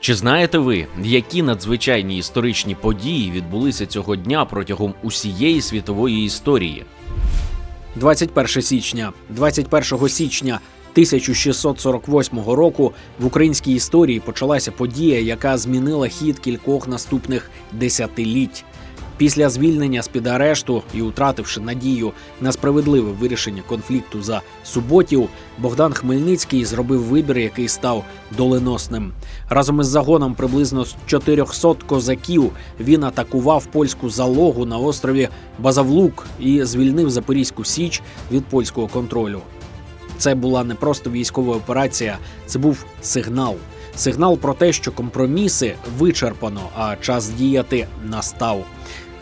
Чи знаєте ви, які надзвичайні історичні події відбулися цього дня протягом усієї світової історії? 21 січня, 21 січня 1648 року в українській історії почалася подія, яка змінила хід кількох наступних десятиліть. Після звільнення з під арешту і утративши надію на справедливе вирішення конфлікту за суботів, Богдан Хмельницький зробив вибір, який став доленосним. Разом із загоном приблизно з 400 козаків він атакував польську залогу на острові Базавлук і звільнив Запорізьку Січ від польського контролю. Це була не просто військова операція, це був сигнал. Сигнал про те, що компроміси вичерпано, а час діяти настав.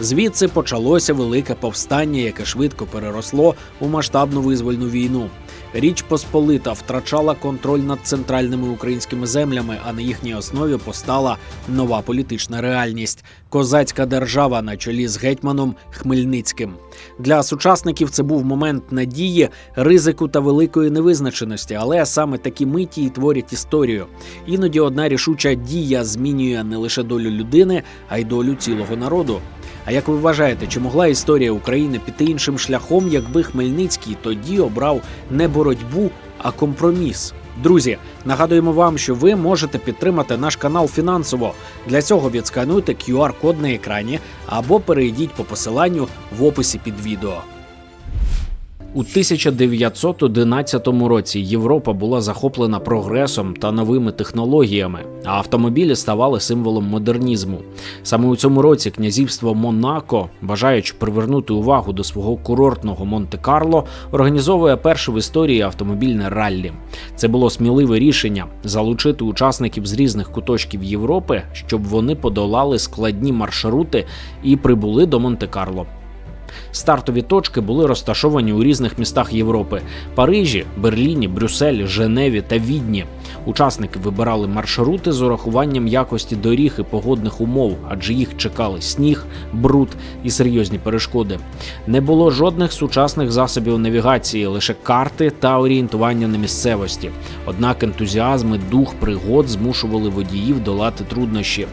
Звідси почалося велике повстання, яке швидко переросло у масштабну визвольну війну. Річ Посполита втрачала контроль над центральними українськими землями, а на їхній основі постала нова політична реальність козацька держава на чолі з гетьманом Хмельницьким. Для сучасників це був момент надії, ризику та великої невизначеності, але саме такі миті і творять історію. Іноді одна рішуча дія змінює не лише долю людини, а й долю цілого народу. А як ви вважаєте, чи могла історія України піти іншим шляхом, якби Хмельницький тоді обрав не боротьбу, а компроміс? Друзі, нагадуємо вам, що ви можете підтримати наш канал фінансово. Для цього відскануйте QR-код на екрані або перейдіть по посиланню в описі під відео. У 1911 році Європа була захоплена прогресом та новими технологіями, а автомобілі ставали символом модернізму. Саме у цьому році князівство Монако, бажаючи привернути увагу до свого курортного Монте-Карло, організовує перше в історії автомобільне раллі. Це було сміливе рішення залучити учасників з різних куточків Європи, щоб вони подолали складні маршрути і прибули до Монте-Карло. Стартові точки були розташовані у різних містах Європи: Парижі, Берліні, Брюсселі, Женеві та Відні. Учасники вибирали маршрути з урахуванням якості доріг і погодних умов, адже їх чекали сніг, бруд і серйозні перешкоди. Не було жодних сучасних засобів навігації, лише карти та орієнтування на місцевості. Однак ентузіазм і дух пригод змушували водіїв долати труднощі.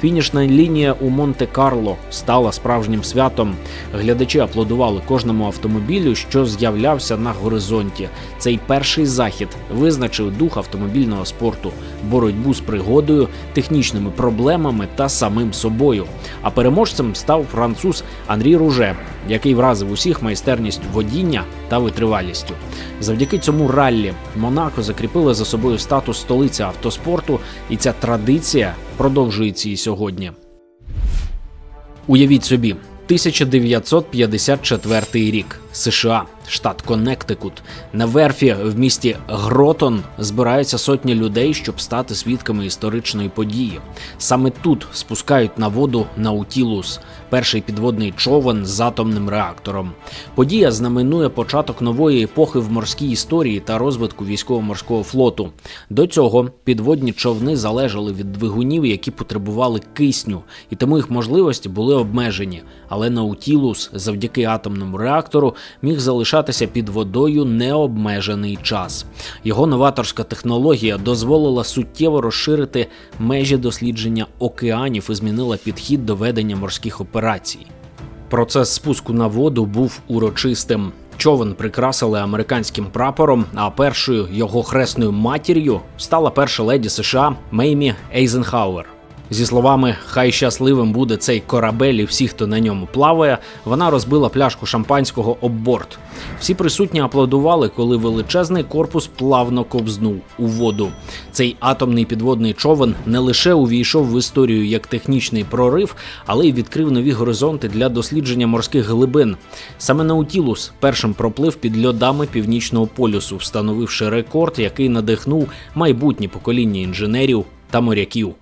Фінішна лінія у Монте-Карло стала справжнім святом. Глядачі аплодували кожному автомобілю, що з'являвся на горизонті. Цей перший захід визначив дух автомобільного спорту, боротьбу з пригодою, технічними проблемами та самим собою. А переможцем став француз Анрі Руже, який вразив усіх майстерністю водіння та витривалістю. Завдяки цьому раллі Монако закріпили за собою статус столиці автоспорту, і ця традиція продовжується і сьогодні. Уявіть собі, 1954 рік. США, штат Коннектикут. На верфі в місті Гротон збираються сотні людей, щоб стати свідками історичної події. Саме тут спускають на воду Наутілус, перший підводний човен з атомним реактором. Подія знаменує початок нової епохи в морській історії та розвитку військово-морського флоту. До цього підводні човни залежали від двигунів, які потребували кисню, і тому їх можливості були обмежені. Але Наутілус, завдяки атомному реактору, міг залишатися під водою необмежений час. Його новаторська технологія дозволила суттєво розширити межі дослідження океанів і змінила підхід до ведення морських операцій. Процес спуску на воду був урочистим. Човен прикрасили американським прапором, а першою його хресною матір'ю стала перша леді США Меймі Ейзенхауер. Зі словами Хай щасливим буде цей корабель і всі, хто на ньому плаває, вона розбила пляшку шампанського об борт. Всі присутні аплодували, коли величезний корпус плавно ковзнув у воду. Цей атомний підводний човен не лише увійшов в історію як технічний прорив, але й відкрив нові горизонти для дослідження морських глибин. Саме Наутілус першим проплив під льодами північного полюсу, встановивши рекорд, який надихнув майбутнє покоління інженерів та моряків.